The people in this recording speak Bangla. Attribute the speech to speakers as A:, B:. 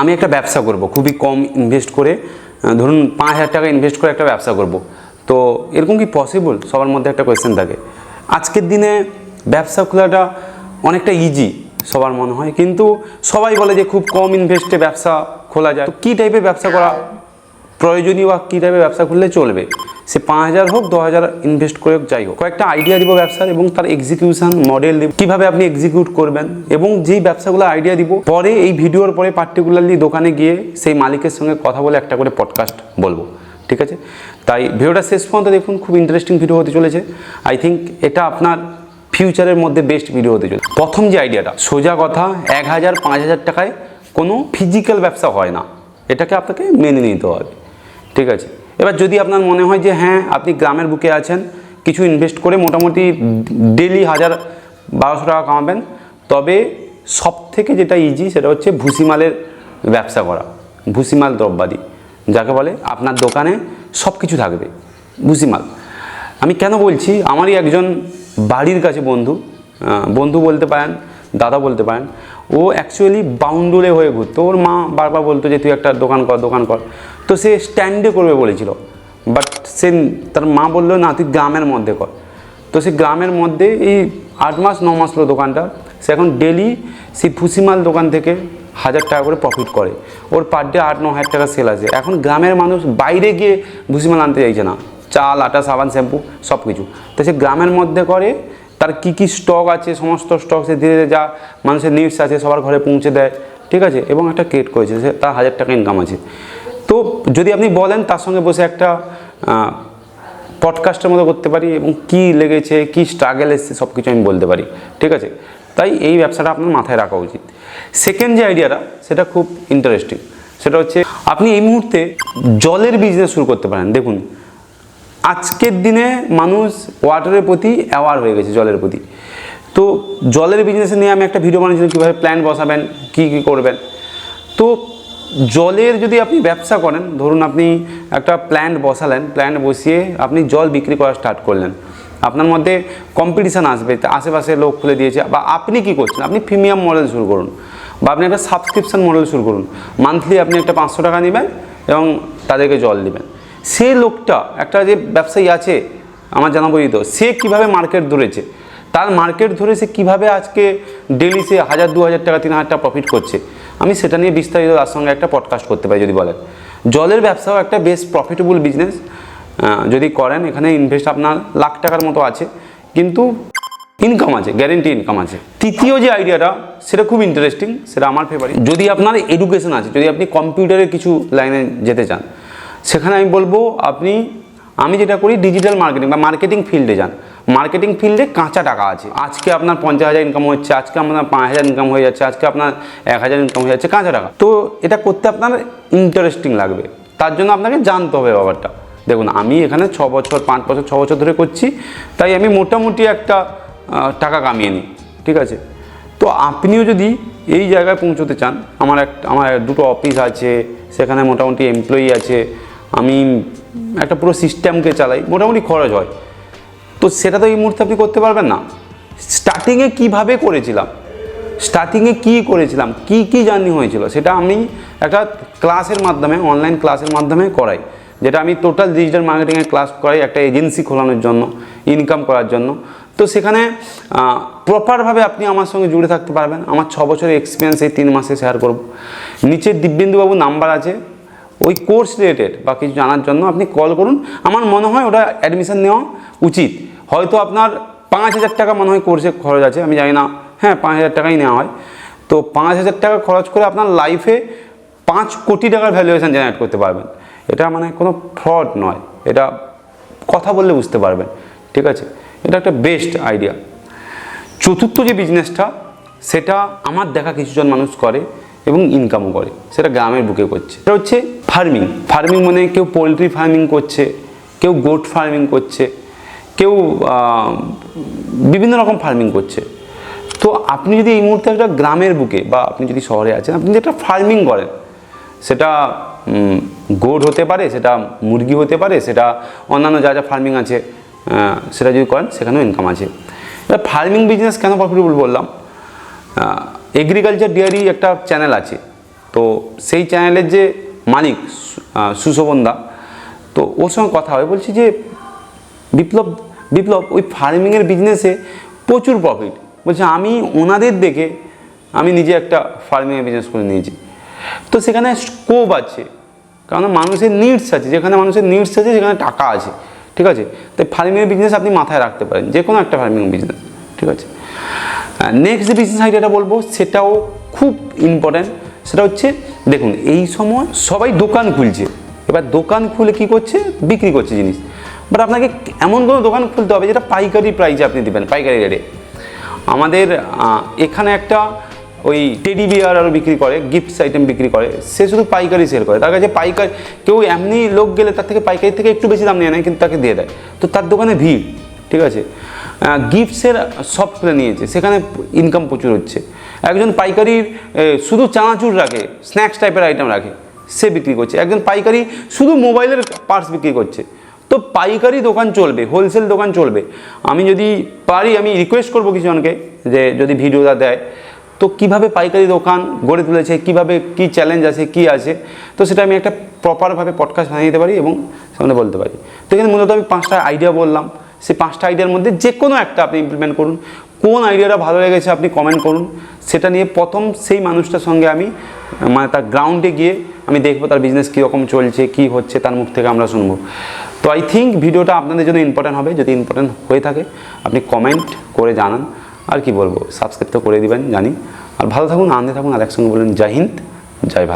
A: আমি একটা ব্যবসা করব খুবই কম ইনভেস্ট করে ধরুন পাঁচ হাজার টাকা ইনভেস্ট করে একটা ব্যবসা করব। তো এরকম কি পসিবল সবার মধ্যে একটা কোয়েশ্চেন থাকে। আজকের দিনে ব্যবসা খোলাটা অনেকটা ইজি সবার মনে হয়। কিন্তু সবাই বলে যে খুব কম ইনভেস্টে ব্যবসা খোলা যায়। তো কী টাইপের ব্যবসা করা প্রয়োজনীয় বা কী টাইপের ব্যবসা খুললে চলবে? সে পাঁচ হাজার হোক, দশ হাজার ইনভেস্ট করে হোক, যাই হোক। কয়েকটা আইডিয়া দিব ব্যবসার এবং তার এক্সিকিউশন মডেল দিব। কীভাবে আপনি এক্সিকিউট করবেন এবং যেই ব্যবসাগুলো আইডিয়া দিব, পরে এই ভিডিওর পরে পার্টিকুলারলি দোকানে গিয়ে সেই মালিকের সঙ্গে কথা বলে একটা করে পডকাস্ট বলব। ঠিক আছে? তাই ভিডিওটা শেষ পর্যন্ত দেখুন, খুব ইন্টারেস্টিং ভিডিও হতে চলেছে। আই থিঙ্ক এটা আপনার ফিউচারের মধ্যে বেস্ট ভিডিও হতে চলেছে। প্রথম যে আইডিয়াটা সোজা কথা, এক হাজার, পাঁচ হাজার টাকায় কোনো ফিজিক্যাল ব্যবসা হয় না। এটাকে আপনাকে মেনে নিতে হবে। ঠিক আছে? এবার যদি আপনার মনে হয় যে হ্যাঁ আপনি গ্রামের বুকে আছেন, কিছু ইনভেস্ট করে মোটামুটি ডেলি হাজার বারোশো টাকা কামাবেন, তবে সব থেকে যেটা ইজি সেটা হচ্ছে ভুসিমালের ব্যবসা করা, ভুসিমাল দ্রব্যাদি, যাকে বলে আপনার দোকানে সব কিছু থাকবে, ভুসিমাল। আমি কেন বলছি, আমারই একজন বাড়ির কাছে বন্ধু বন্ধু বলতে পারেন, দাদা বলতে পারেন ও অ্যাকচুয়ালি বাউন্ডুলে হয়ে ঘুরতো। ওর মা বারবার বলতো যে, তুই একটা দোকান কর দোকান কর। তো সে স্ট্যান্ডে করবে বলেছিল। বাট সে তার মা বলল, না, তুই গ্রামের মধ্যে কর। তো সে গ্রামের মধ্যে এই আট মাস, ন মাস হলো দোকানটা। সে এখন ডেলি সেই ফুসিমাল দোকান থেকে হাজার টাকা করে প্রফিট করে। ওর পার ডে আট, ন হাজার টাকা সেল আছে। এখন গ্রামের মানুষ বাইরে গিয়ে ভুসিমাল আনতে চাইছে না। চাল, আটা, সাবান, শ্যাম্পু সব কিছু তো সে গ্রামের মধ্যে করে তার কী কী স্টক আছে, সমস্ত স্টক সে ধীরে ধীরে যা মানুষের নিডস আছে সবার ঘরে পৌঁছে দেয়, ঠিক আছে? এবং একটা ক্রিয়েট করেছে, সে তার হাজার টাকা ইনকাম আছে। তো যদি আপনি বলেন তার সঙ্গে বসে একটা পডকাস্টের মতো করতে পারি এবং কি লেগেছে, কি স্ট্রাগেল এসছে সব কিছু আমি বলতে পারি, ঠিক আছে? তাই এই ব্যবসাটা আপনার মাথায় রাখা উচিত। সেকেন্ড যে আইডিয়াটা সেটা খুব ইন্টারেস্টিং সেটা হচ্ছে আপনি এই মুহূর্তে জলের বিজনেস শুরু করতে পারেন। দেখুন আজকের দিনে মানুষ ওয়াটারের প্রতি অ্যাওয়ার হয়ে গেছে, জলের প্রতি। তো জলের বিজনেস নিয়ে আমি একটা ভিডিও বানিয়েছিলাম, কীভাবে প্ল্যান বসাবেন, কী কী করবেন। তো জলের যদি আপনি ব্যবসা করেন, ধরুন আপনি একটা প্ল্যান্ট বসালেন প্ল্যান্ট বসিয়ে আপনি জল বিক্রি করা স্টার্ট করলেন। আপনার মধ্যে কম্পিটিশান আসবে আশেপাশে লোক খুলে দিয়েছে, বা আপনি কি করছেন? আপনি প্রিমিয়াম মডেল শুরু করুন, বা আপনি একটা সাবস্ক্রিপশন মডেল শুরু করুন। মান্থলি আপনি একটা পাঁচশো টাকা নেবেন এবং তাদেরকে জল দিবেন। সে লোকটা, একটা যে ব্যবসায়ী আছে, আমার জানা পরিচিত, সে কীভাবে মার্কেট ধরেছে? তার মার্কেট ধরে সে কীভাবে আজকে ডেলি সে হাজার, দু হাজার টাকা, তিন হাজার টাকা প্রফিট করছে? আমি সেটা নিয়ে বিস্তারিত তার সঙ্গে একটা পডকাস্ট করতে পারি যদি বলেন। জলের ব্যবসাও একটা বেশ প্রফিটেবল বিজনেস যদি করেন, এখানে ইনভেস্ট আপনার লাখ টাকার মতো আছে। কিন্তু ইনকাম আছে গ্যারেন্টি ইনকাম আছে। তৃতীয় যে আইডিয়াটা সেটা খুব ইন্টারেস্টিং সেটা আমার ফেভারিট যদি আপনার এডুকেশন আছে, যদি আপনি কম্পিউটারের কিছু লাইনে যেতে চান সেখানে আমি বলব, আপনি, আমি যেটা করি ডিজিটাল মার্কেটিং বা মার্কেটিং ফিল্ডে যান। মার্কেটিং ফিল্ডে কাঁচা টাকা আছে। আজকে আপনার পঞ্চাশ হাজার ইনকাম হচ্ছে, আজকে আপনার পাঁচ হাজার ইনকাম হয়ে যাচ্ছে, আজকে আপনার এক হাজার ইনকাম হয়ে যাচ্ছে, কাঁচা টাকা। তো এটা করতে আপনার ইন্টারেস্টিং লাগবে। তার জন্য আপনাকে জানতে হবে ব্যাপারটা। দেখুন, আমি এখানে ছ বছর, পাঁচ বছর, ছ বছর ধরে করছি, তাই আমি মোটামুটি একটা টাকা কামিয়ে নিই, ঠিক আছে? তো আপনিও যদি এই জায়গায় পৌঁছতে চান, আমার একটা আমার দুটো অফিস আছে, সেখানে মোটামুটি এমপ্লয়ি আছে আমি একটা পুরো সিস্টেমকে চালাই, মোটামুটি খরচ হয়। তো সেটা তো এই মুহূর্তে আপনি করতে পারবেন না। স্টার্টিংয়ে কীভাবে করেছিলাম? স্টার্টিংয়ে কি করেছিলাম? কি কি জার্নি হয়েছিল? সেটা আমি একটা ক্লাসের মাধ্যমে অনলাইন ক্লাসের মাধ্যমে করাই। যেটা আমি টোটাল ডিজিটাল মার্কেটিংয়ের ক্লাস করাই একটা এজেন্সি খোলানোর জন্য ইনকাম করার জন্য। তো সেখানে প্রপারভাবে আপনি আমার সঙ্গে জুড়ে থাকতে পারবেন। আমার ছ বছরের এক্সপিরিয়েন্স এই তিন মাসে শেয়ার করব। নিচে দিব্যেন্দুবাবু নাম্বার আছে। ওই কোর্স রিলেটেড বা কিছু জানার জন্য আপনি কল করুন। আমার মনে হয় ওটা অ্যাডমিশান নেওয়া উচিত। হয়তো আপনার পাঁচ হাজার টাকা মনে হয় কোর্সে খরচ আছে, আমি জানি না। হ্যাঁ পাঁচ হাজার টাকাই নেওয়া হয়। তো পাঁচ হাজার টাকা খরচ করে আপনার লাইফে পাঁচ কোটি টাকার ভ্যালুয়েশন জেনারেট করতে পারবেন। এটা মানে কোনো ফ্রড নয়। এটা কথা বললে বুঝতে পারবেন। ঠিক আছে? এটা একটা বেস্ট আইডিয়া চতুর্থ যে বিজনেসটা সেটা আমার দেখা কিছুজন মানুষ করে এবং ইনকামও করে। সেটা গ্রামের বুকে করছে। সেটা হচ্ছে ফার্মিং। ফার্মিং মানে কেউ পোলট্রি ফার্মিং করছে, কেউ গোট ফার্মিং করছে, কেউ বিভিন্ন রকম ফার্মিং করছে। তো আপনি যদি এই মুহূর্তে একটা গ্রামের বুকে বা আপনি যদি শহরে আছেন, আপনি যদি একটা ফার্মিং করেন, সেটা গোট হতে পারে, সেটা মুরগি হতে পারে, সেটা অন্যান্য যা যা ফার্মিং আছে সেটা যদি করেন, সেখানেও ইনকাম আছে। এবার ফার্মিং বিজনেস কেন প্রফিটেবল বললাম? এগ্রিকালচার ডেয়ারি একটা চ্যানেল আছে। তো সেই চ্যানেলের যে মালিক সু- আহ, সুশোভন দা তো ওর সঙ্গে কথা হয়। বলছি যে বিপ্লব বিপ্লব ওই ফার্মিংয়ের বিজনেসে প্রচুর প্রফিট বলছে আমি ওনাদের দেখে আমি নিজে একটা ফার্মিংয়ের বিজনেস করে নিয়েছি। তো সেখানে স্কোপ আছে। কারণ মানুষের নিডস আছে। যেখানে মানুষের নিডস আছে সেখানে টাকা আছে। ঠিক আছে? তাই ফার্মিংয়ের বিজনেস আপনি মাথায় রাখতে পারেন। যে কোনো একটা ফার্মিং বিজনেস ঠিক আছে? নেক্সট যে বিজনেস আইডিয়াটা বলব সেটাও খুব ইম্পর্ট্যান্ট সেটা হচ্ছে, দেখুন, এই সময় সবাই দোকান খুলছে। এবার দোকান খুলে কি করছে? বিক্রি করছে জিনিস। বাট আপনাকে এমন কোনো দোকান খুলতে হবে যেটা পাইকারি প্রাইসে আপনি দেবেন, পাইকারি রেটে আমাদের এখানে একটা ওই টেডি বিয়ার আরও বিক্রি করে গিফটস আইটেম বিক্রি করে। সে শুধু পাইকারি সেল করে। তার কাছে পাইকারি, কেউ এমনি লোক গেলে তার থেকে পাইকারি থেকে একটু বেশি দাম নিয়ে নেয় কিন্তু তাকে দিয়ে দেয়। তো তার দোকানে ভিড়, ঠিক আছে? গিফটসের শপ খুলে নিয়েছে। সেখানে ইনকাম প্রচুর হচ্ছে। একজন পাইকারির শুধু চানাচুর রাখে স্ন্যাক্স টাইপের আইটেম রাখে, সে বিক্রি করছে। একজন পাইকারি শুধু মোবাইলের পার্টস বিক্রি করছে। তো পাইকারি দোকান চলবে হোলসেল দোকান চলবে। আমি যদি পারি, আমি রিকোয়েস্ট করব কিছুজনকে যে যদি ভিডিওটা দেয়। তো কীভাবে পাইকারি দোকান গড়ে তুলেছে, কীভাবে কি চ্যালেঞ্জ আছে, কি আছে? তো সেটা আমি একটা প্রপারভাবে পডকাস্ট বানিয়ে দিতে পারি এবং সামনে বলতে পারি। তো এখানে মূলত আমি পাঁচটা আইডিয়া বললাম। সেই পাঁচটা আইডিয়ার মধ্যে যে কোনো একটা আপনি ইমপ্লিমেন্ট করুন। কোন আইডিয়াটা ভালো লেগেছে আপনি কমেন্ট করুন। সেটা নিয়ে প্রথম সেই মানুষটার সঙ্গে আমি মানে তার গ্রাউন্ডে গিয়ে আমি দেখব তার বিজনেস কীরকম চলছে, কী হচ্ছে তার মুখ থেকে আমরা শুনব। তো আই থিঙ্ক ভিডিওটা আপনাদের জন্য ইম্পর্টেন্ট হবে। যদি ইম্পর্টেন্ট হয়ে থাকে, আপনি কমেন্ট করে জানান। আর কি বলব সাবস্ক্রাইব তো করে দিবেন, জানি। আর ভালো থাকুন, আনন্দে থাকুন। আর একসঙ্গে বলুন, জয় হিন্দ, জয় ভারত।